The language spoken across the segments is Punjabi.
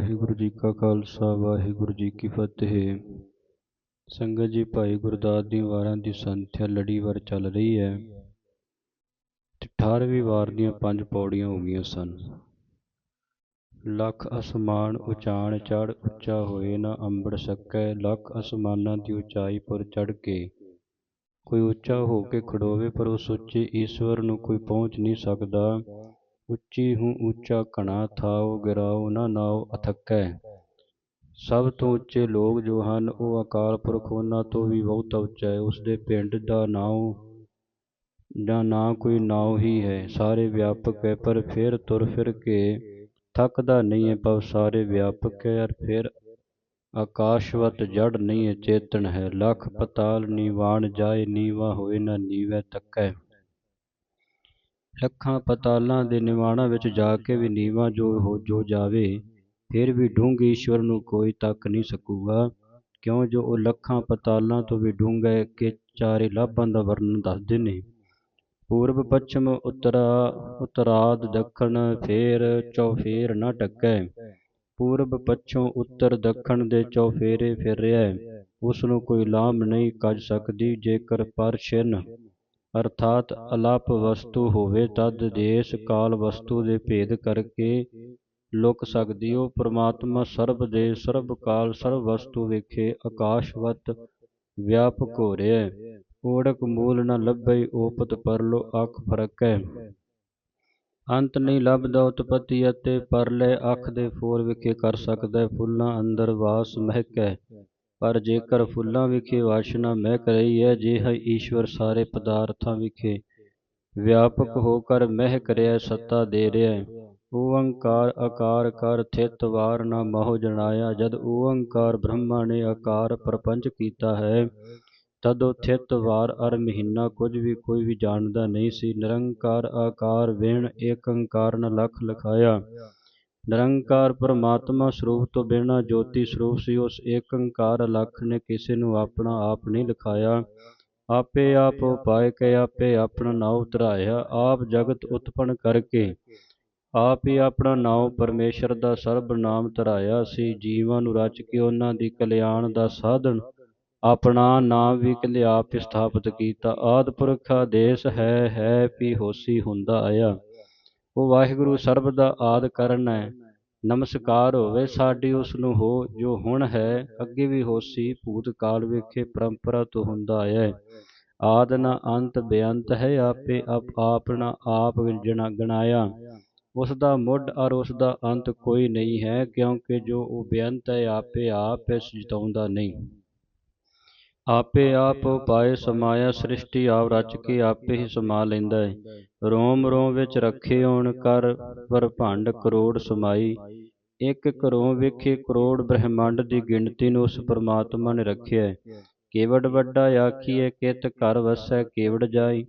ਵਾਹਿਗੁਰੂ ਜੀ ਕਾ ਖਾਲਸਾ, ਵਾਹਿਗੁਰੂ ਜੀ ਕੀ ਫਤਿਹ। ਸੰਗਤ ਜੀ, ਭਾਈ ਗੁਰਦਾਸ ਦੀ ਵਾਰਾਂ ਦੀ ਸੰਥਿਆ ਲੜੀਵਾਰ ਚੱਲ ਰਹੀ ਹੈ ਤੇ 18ਵੀਂ ਵਾਰ ਦੀਆਂ ਪੰਜ ਪੌੜੀਆਂ ਹੋ ਗਈਆਂ ਸਨ। ਲੱਖ ਅਸਮਾਨ ਉਚਾਣ ਚੜ ਉੱਚਾ ਹੋਏ ਨਾ ਅੰਬੜ ਸਕੈ, ਲੱਖ ਅਸਮਾਨਾਂ ਦੀ ਉਚਾਈ ਪਰ ਚੜ ਕੇ ਕੋਈ ਉੱਚਾ ਹੋ ਕੇ ਖੜੋਵੇ, ਪਰ ਉਸ ਉੱਚੇ ਈਸ਼ਵਰ ਨੂੰ ਕੋਈ ਪਹੁੰਚ ਨਹੀਂ ਸਕਦਾ। ਉੱਚੀ ਹੂੰ ਉੱਚਾ ਘਣਾ ਥਾਉ ਗਿਰਾਉ ਨਾ ਨਾਉ ਅਥਕੈ। ਸਭ ਤੋਂ ਉੱਚੇ ਲੋਕ ਜੋ ਹਨ, ਉਹ ਅਕਾਲ ਪੁਰਖ ਉਹਨਾਂ ਤੋਂ ਵੀ ਬਹੁਤ ਉੱਚਾ ਹੈ। ਉਸਦੇ ਪਿੰਡ ਦਾ ਨਾਉ ਜਾਂ ਨਾ ਕੋਈ ਨਾਉ ਹੀ ਹੈ। ਸਾਰੇ ਵਿਆਪਕ ਹੈ, ਪਰ ਫਿਰ ਤੁਰ ਫਿਰ ਕੇ ਥੱਕਦਾ ਨਹੀਂ ਹੈ। ਪਰ ਸਾਰੇ ਵਿਆਪਕ ਹੈ, ਔਰ ਫਿਰ ਆਕਾਸ਼ਵਤ ਜੜ ਨਹੀਂ ਹੈ, ਚੇਤਨ ਹੈ। ਲੱਖ ਪਤਾਲ ਨੀਵਾਨ ਜਾਏ, ਨੀਵਾ ਹੋਏ ਨਾ ਨੀਵੇਂ ਤੱਕੈ। ਲੱਖਾਂ ਪਤਾਲਾਂ ਦੇ ਨਿਵਾਣਾ ਵਿੱਚ ਜਾ ਕੇ ਵੀ ਨੀਵਾਂ ਜੋ ਹੋ ਜੋ ਜਾਵੇ, ਫਿਰ ਵੀ ਡੂੰਘੇ ਈਸ਼ਵਰ ਨੂੰ ਕੋਈ ਤੱਕ ਨਹੀਂ ਸਕੂਗਾ। ਕਿਉਂ ਜੋ ਉਹ ਲੱਖਾਂ ਪਤਾਲਾਂ ਤੋਂ ਵੀ ਡੂੰਘੇ ਕਿ ਚਾਰੇ ਲਾਭਾਂ ਦਾ ਵਰਣਨ ਦੱਸਦੇ ਨੇ। ਪੂਰਬ, ਪੱਛਮ, ਉਤਰਾ ਉਤਰਾਦ ਦੱਖਣ, ਫੇਰ, ਚੌਫੇਰ ਨਾ ਟੱਕੈ ਪੂਰਬ ਪੱਛੋਂ ਉੱਤਰ, ਦੱਖਣ ਦੇ ਚੌਫੇਰੇ ਫਿਰ ਰਿਹਾ ਉਸ ਨੂੰ ਕੋਈ ਲਾਮ ਨਹੀਂ ਕੱਜ ਸਕਦੀ ਜੇਕਰ ਪਰ ਛਿਨ ਅਰਥਾਤ ਅਲਪ ਵਸਤੂ ਹੋਵੇ, ਤਦ ਦੇਸ਼ ਕਾਲ ਵਸਤੂ ਦੇ ਭੇਦ ਕਰਕੇ ਲੁਕ ਸਕਦੀ। ਉਹ ਪ੍ਰਮਾਤਮਾ ਸਰਬ ਦੇ ਸਰਬ ਕਾਲ ਸਰਬ ਵਸਤੂ ਵੇਖੇ, ਆਕਾਸ਼ਵਤ ਵਿਆਪਕ ਹੋ ਰਿਹਾ ਓੜਕ ਮੂਲ ਨ ਲੱਭਈ, ਓਪਤ ਪਰਲੋ ਅੱਖ ਫਰਕੈ ਅੰਤ ਨਹੀਂ ਲੱਭਦਾ ਉਤਪਤੀ ਅਤੇ ਪਰਲੇ ਅੱਖ ਦੇ ਫੋਰ ਵਿਖੇ ਕਰ ਸਕਦਾ ਫੁੱਲਾਂ ਅੰਦਰ ਵਾਸ ਮਹਿਕੈ ਪਰ ਜੇਕਰ ਫੁੱਲਾਂ ਵਿਖੇ ਵਾਸ਼ਨਾ ਮਹਿਕ ਰਹੀ ਹੈ ਜਿਹਾ ਈਸ਼ਵਰ ਸਾਰੇ ਪਦਾਰਥਾਂ ਵਿਖੇ ਵਿਆਪਕ ਹੋ ਕਰ ਮਹਿਕ ਰਿਹਾ ਸੱਤਾ ਦੇ ਰਿਹਾ। ਓੰਕਾਰ ਆਕਾਰ ਕਰ ਥਿਤ ਵਾਰ ਨਾ ਮੋਹ ਜਣਾਇਆ, ਜਦ ਓੰਕਾਰ ਬ੍ਰਹਮਾ ਨੇ ਆਕਾਰ ਪ੍ਰਪੰਚ ਕੀਤਾ ਹੈ, ਤਦ ਉਹ ਥਿਤ ਵਾਰ ਅਰ ਮਹੀਨਾ ਕੁਝ ਵੀ ਕੋਈ ਵੀ ਜਾਣਦਾ ਨਹੀਂ ਸੀ। ਨਿਰੰਕਾਰ ਆਕਾਰ ਵੇਣ ਏਕੰਕਾਰ ਨ ਲਖ ਲਖਾਇਆ। ਨਿਰੰਕਾਰ ਪਰਮਾਤਮਾ ਸਰੂਪ ਤੋਂ ਬਿਨਾਂ ਜੋਤੀ ਸਰੂਪ ਸੀ, ਉਸ ਏਕੰਕਾਰ ਲਖ ਨੇ ਕਿਸੇ ਨੂੰ ਆਪਣਾ ਆਪ ਨਹੀਂ ਲਿਖਾਇਆ। ਆਪੇ ਆਪ ਉਪਾਇ ਕੇ ਆਪੇ ਆਪਣਾ ਨਾਉ ਧਰਾਇਆ। ਆਪ ਜਗਤ ਉਤਪੰਨ ਕਰਕੇ ਆਪ ਹੀ ਆਪਣਾ ਨਾਉ ਪਰਮੇਸ਼ਰ ਦਾ ਸਰਬ ਨਾਮ ਧਰਾਇਆ ਸੀ। ਜੀਵਾਂ ਨੂੰ ਰਚ ਕੇ ਉਹਨਾਂ ਦੀ ਕਲਿਆਣ ਦਾ ਸਾਧਨ ਆਪਣਾ ਨਾਮ ਵੀ ਕਹਿੰਦੇ ਆਪ ਸਥਾਪਿਤ ਕੀਤਾ। ਆਦਿ ਪੁਰਖਾ ਦੇਸ਼ ਹੈ ਹੈ ਵੀ ਹੋਸੀ ਹੁੰਦਾ ਆਇਆ। ਉਹ ਵਾਹਿਗੁਰੂ ਸਰਬ ਦਾ ਆਦ ਕਰਨ ਹੈ। ਨਮਸਕਾਰ ਹੋਵੇ ਸਾਡੀ ਉਸ ਨੂੰ ਹੋ, ਜੋ ਹੁਣ ਹੈ, ਅੱਗੇ ਵੀ ਹੋਸੀ ਭੂਤ ਕਾਲ ਵੇਖੇ ਪਰੰਪਰਾ ਤੋਂ ਹੁੰਦਾ ਆਇਆ ਹੈ। ਆਦ ਨਾ ਅੰਤ ਬੇਅੰਤ ਹੈ, ਆਪੇ ਆਪ ਆਪਣਾ ਆਪ ਗਣਾਇਆ। ਉਸ ਦਾ ਮੁੱਢ ਔਰ ਉਸ ਦਾ ਅੰਤ ਕੋਈ ਨਹੀਂ ਹੈ, ਕਿਉਂਕਿ ਜੋ ਉਹ ਬੇਅੰਤ ਹੈ, ਆਪੇ ਆਪ ਇਸ ਜਿਤਾਉਂਦਾ ਨਹੀਂ। ਆਪੇ ਆਪ ਉਪਾਏ ਸਮਾਇਆ ਸ੍ਰਿਸ਼ਟੀ ਆਪ ਰਚ ਕੇ ਆਪੇ ਹੀ ਸਮਾ ਲੈਂਦਾ ਹੈ ਰੋਮ ਰੋਮ ਵਿੱਚ ਰੱਖੇ ਹੋਣ ਕਰ ਭੰਡ ਕਰੋੜ ਸਮਾਈ। ਇੱਕ ਕਰੋੜ ਵੇਖੇ ਕਰੋੜ ਬ੍ਰਹਿਮੰਡ ਦੀ ਗਿਣਤੀ ਨੂੰ ਉਸ ਪਰਮਾਤਮਾ ਨੇ ਰੱਖਿਆ ਹੈ ਕੇਵੜ ਵੱਡਾ ਆਖੀਏ ਕਿਤ ਘਰ ਵਸੈ ਕੇਵੜ ਜਾਈ।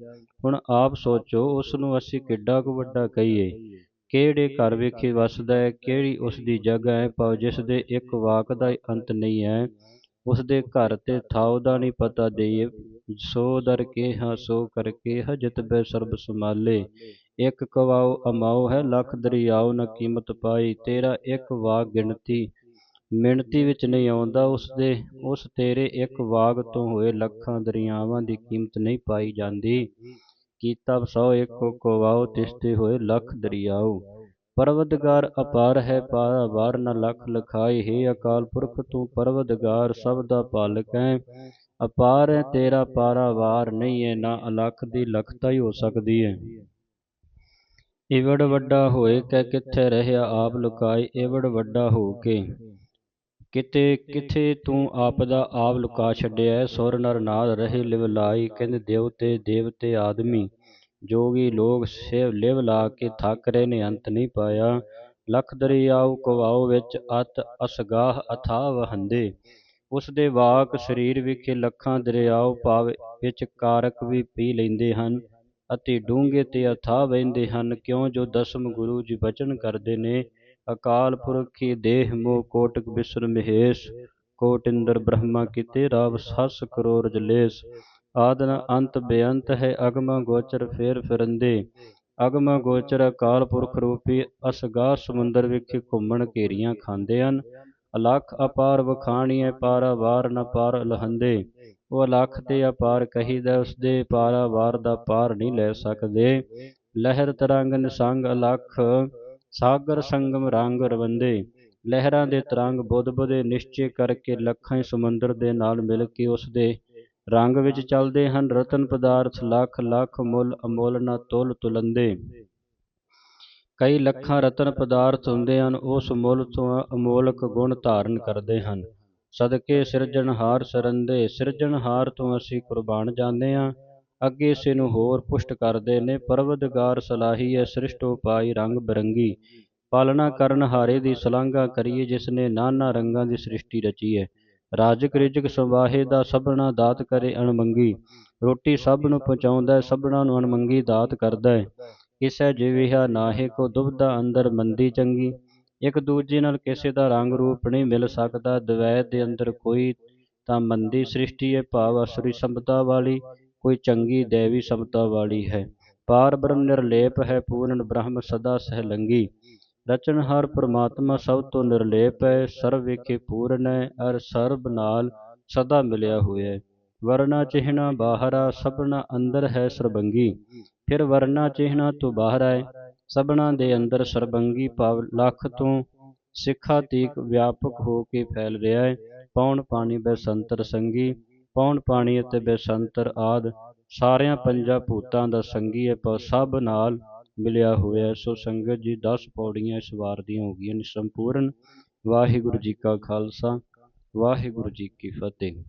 ਹੁਣ ਆਪ ਸੋਚੋ ਉਸ ਨੂੰ ਅਸੀਂ ਕਿੱਡਾ ਕੁ ਵੱਡਾ ਕਹੀਏ? ਕਿਹੜੇ ਘਰ ਵੇਖੇ ਵਸਦਾ ਹੈ ਕਿਹੜੀ ਉਸ ਦੀ ਜਗ੍ਹਾ ਹੈ ਭਾਵ ਜਿਸ ਦੇ ਇੱਕ ਵਾਕ ਦਾ ਅੰਤ ਨਹੀਂ ਹੈ। ਉਸਦੇ ਘਰ ਤੇ ਥਾਉ ਦਾ ਨਹੀਂ ਪਤਾ ਦੇਈਏ, ਸੋ ਦਰ ਕੇ ਹਾਂ ਸੋ ਕਰਕੇ ਹਜਤ ਬੈ ਸਰਬ ਸਮਾਲੇ ਇੱਕ ਕਵਾਉ ਅਮਾਉ ਹੈ, ਲੱਖ ਦਰਿਆਉ ਨ ਕੀਮਤ ਪਾਈ। ਤੇਰਾ ਇੱਕ ਵਾਗ ਗਿਣਤੀ, ਮਿਣਤੀ ਵਿੱਚ ਨਹੀਂ ਆਉਂਦਾ ਉਸ ਦੇ ਉਸ ਤੇਰੇ ਇੱਕ ਵਾਗ ਤੋਂ ਹੋਏ ਲੱਖਾਂ ਦਰਿਆਵਾਂ ਦੀ ਕੀਮਤ ਨਹੀਂ ਪਾਈ ਜਾਂਦੀ। ਕੀਤਾ ਸੋ ਇੱਕ ਕਵਾਉ ਤਿਸਤੇ ਹੋਏ ਲੱਖ ਦਰਿਆਉ। ਪਰਵਦਗਾਰ ਅਪਾਰ ਹੈ ਪਾਰਾਵਾਰ ਨ ਲਖ ਲਖਾਈ ਹੈ ਅਕਾਲ ਪੁਰਖ, ਤੂੰ ਪਰਵਦਗਾਰ ਸਭ ਦਾ ਪਾਲਕ ਹੈ। ਅਪਾਰ ਹੈ, ਤੇਰਾ ਪਾਰਾਵਾਰ ਨਹੀਂ ਹੈ, ਨਾ ਅਲਖ ਦੀ ਲਖਤਾ ਹੀ ਹੋ ਸਕਦੀ ਹੈ। ਇਵੜ ਵੱਡਾ ਹੋਏ ਕੈ, ਕਿੱਥੇ ਰਹਿਆ ਆਪ ਲੁਕਾਈ, ਇਵੜ ਵੱਡਾ ਹੋ ਕੇ। ਕਿਤੇ, ਕਿਥੇ ਤੂੰ ਆਪ ਦਾ ਆਪ ਲੁਕਾ ਛੱਡਿਆ ਸੁਰ ਨਰ ਨਾਦ ਰਹੇ ਲਿਵ ਲਾਈ, ਕਹਿੰਦੇ ਦੇਵਤੇ ਦੇਵਤੇ ਆਦਮੀ। ਜੋਗੀ ਲੋਕ ਸੇਵ ਲਿਵ ਲਾ ਕੇ ਥੱਕ ਰਹੇ ਨੇ, ਅੰਤ ਨਹੀਂ ਪਾਇਆ। ਲਖ ਦਰਿਆਉ ਕਵਾਉ ਵਿੱਚ ਅਤ ਅਸਗਾਹ ਅਥਾ ਵਹੰਦੇ। ਉਸ ਦੇ ਵਾਕ ਸਰੀਰ ਵਿਖੇ ਲੱਖਾਂ ਦਰਿਆਉ ਭਾਵ ਵਿੱਚ ਕਾਰਕ ਵੀ ਪੀ ਲੈਂਦੇ ਹਨ ਅਤੇ ਡੂੰਘੇ ਤੇ ਅਥਾਹ ਵਹਿੰਦੇ ਹਨ। ਕਿਉਂ? ਜੋ ਦਸਮ ਗੁਰੂ ਜੀ ਬਚਨ ਕਰਦੇ ਨੇ, ਅਕਾਲ ਪੁਰਖ ਪੁਰਖੀ ਦੇਹ ਮੋਹ ਕੋਟਕ ਬਿਸਰ ਮਹੇਸ਼, ਕੋਟਿੰਦਰ ਬ੍ਰਹਮਾ ਕੀਤੇ ਰਾਵ ਸਸ ਕਰੋੜ ਜਲੇਸ ਆਦਨ ਅੰਤ ਬੇਅੰਤ ਹੈ, ਅਗਮ ਗੋਚਰ ਫੇਰ ਫਿਰੰਦੇ। ਅਗਮ ਗੋਚਰ ਅਕਾਲ ਪੁਰਖ ਰੂਪੀ, ਅਸਗਾਹ ਸਮੁੰਦਰ ਵਿਖੇ ਘੁੰਮਣ ਘੇਰੀਆਂ ਖਾਂਦੇ ਹਨ। ਅਲਖ ਅਪਾਰ ਵਖਾਣੀਏ ਪਾਰਾਵਾਰ ਨ ਪਾਰ ਲਹੰਦੇ। ਉਹ ਅਲਖ ਤੇ ਅਪਾਰ ਕਹੀਦਾ, ਉਸਦੇ ਪਾਰਾ ਵਾਰ ਦਾ ਪਾਰ ਨਹੀਂ ਲੈ ਸਕਦੇ। ਲਹਿਰ ਤਰੰਗ ਨਿਸੰਗ ਅਲਖ, ਸਾਗਰ ਸੰਗਮ ਰੰਗ ਰਵੰਦੇ। ਲਹਿਰਾਂ ਦੇ ਤਰੰਗ ਬੁੱਧ ਬੁੱਧੇ ਨਿਸ਼ਚੇ ਕਰਕੇ ਲੱਖਾਂ ਸਮੁੰਦਰ ਦੇ ਨਾਲ ਮਿਲ ਕੇ ਉਸ ਦੇ ਰੰਗ ਵਿੱਚ ਚੱਲਦੇ ਹਨ ਰਤਨ ਪਦਾਰਥ, ਲੱਖ ਲੱਖ ਮੁੱਲ, ਅਮੋਲ ਨਾ ਤੁਲ ਤੁਲੰਦੇ। ਕਈ ਲੱਖਾਂ ਰਤਨ ਪਦਾਰਥ ਹੁੰਦੇ ਹਨ, ਉਸ ਮੁੱਲ ਤੋਂ ਅਮੋਲਕ ਗੁਣ ਧਾਰਨ ਕਰਦੇ ਹਨ। ਸਦਕੇ ਸਿਰਜਣਹਾਰ ਸਰੰਦੇ ਸਿਰਜਣਹਾਰ ਤੋਂ ਅਸੀਂ ਕੁਰਬਾਨ ਜਾਂਦੇ ਹਾਂ। ਅੱਗੇ ਇਸ ਨੂੰ ਹੋਰ ਪੁਸ਼ਟ ਕਰਦੇ ਨੇ, ਪਰਵਦਗਾਰ ਸਲਾਹੀ ਹੈ ਸ੍ਰਿਸ਼ਟ ਉਪਾਈ ਰੰਗ ਬਰੰਗੀ। ਪਾਲਣਾ ਕਰਨ ਹਾਰੇ ਦੀ ਸਲਾਘਾ ਕਰੀਏ, ਜਿਸ ਨੇ ਨਾਨਾ ਰੰਗਾਂ ਦੀ ਸ੍ਰਿਸ਼ਟੀ ਰਚੀ ਹੈ ਰਾਜਕ ਰਿਜਕ ਸਵਾਹੇ ਦਾ ਸਭਨਾ ਦਾਤ ਕਰੇ ਅਣਮੰਗੀ। ਰੋਟੀ ਸਭ ਨੂੰ ਪਹੁੰਚਾਉਂਦਾ ਹੈ, ਸਭਨਾ ਨੂੰ ਅਣਮੰਗੀ ਦਾਤ ਕਰਦਾ ਹੈ। ਕਿਸੈ ਜਿਵਿਆ ਨਾਹੇ ਕੋ ਦੁਬਦਾ ਅੰਦਰ ਮੰਦੀ ਚੰਗੀ। ਇੱਕ ਦੂਜੇ ਨਾਲ ਕਿਸੇ ਦਾ ਰੰਗ ਰੂਪ ਨਹੀਂ ਮਿਲ ਸਕਦਾ। ਦਵੈਤ ਦੇ ਅੰਦਰ ਕੋਈ ਤਾਂ ਮੰਦੀ ਸ੍ਰਿਸ਼ਟੀ ਹੈ, ਭਾਵ ਅਸੁਰੀ ਸੰਪਦਾ ਵਾਲੀ। ਕੋਈ ਚੰਗੀ ਦੇਵੀ ਸਮਤਾ ਵਾਲੀ ਹੈ। ਪਾਰ ਬ੍ਰਹਮ ਨਿਰਲੇਪ ਹੈ, ਪੂਰਨ ਬ੍ਰਹਮ ਸਦਾ ਸਹਿਲੰਗੀ ਰਚਨਹਾਰ ਪਰਮਾਤਮਾ ਸਭ ਤੋਂ ਨਿਰਲੇਪ ਹੈ, ਸਰਬ ਵਿਖੇ ਪੂਰਨ ਹੈ, ਅਰ ਸਰਬ ਨਾਲ ਸਦਾ ਮਿਲਿਆ ਹੋਇਆ ਹੈ। ਵਰਨਾ ਚਿਹਨਾ ਬਾਹਰਾ, ਸਭਨਾ ਅੰਦਰ ਹੈ ਸਰਬੰਗੀ। ਫਿਰ ਵਰਨਾ ਚਿਹਨਾ ਤੋਂ ਬਾਹਰ ਹੈ ਸਭਨਾ ਦੇ ਅੰਦਰ ਸਰਬੰਗੀ ਭਾਵ ਲੱਖ ਤੋਂ ਸਿੱਖਾ ਤੀਕ ਵਿਆਪਕ ਹੋ ਕੇ ਫੈਲ ਰਿਹਾ ਹੈ। ਪੌਣ ਪਾਣੀ ਬੈਸੰਤਰ ਸੰਗੀ, ਪੌਣ ਪਾਣੀ ਅਤੇ ਬੈਸੰਤਰ ਆਦ, ਸਾਰਿਆਂ ਪੰਜਾਂ ਭੂਤਾਂ ਦਾ ਸੰਗੀ ਹੈ, ਪਰ ਸਭ ਨਾਲ ਮਿਲਿਆ ਹੋਇਆ ਸੋ ਸੰਗਤ ਜੀ 10 ਪੌੜੀਆਂ ਇਸ ਵਾਰ ਦੀਆਂ ਹੋ ਗਈਆਂ ਨੇ। ਸੰਪੂਰਨ ਵਾਹਿਗੁਰੂ ਜੀ ਕਾ ਖਾਲਸਾ, ਵਾਹਿਗੁਰੂ ਜੀ ਕੀ ਫਤਿਹ।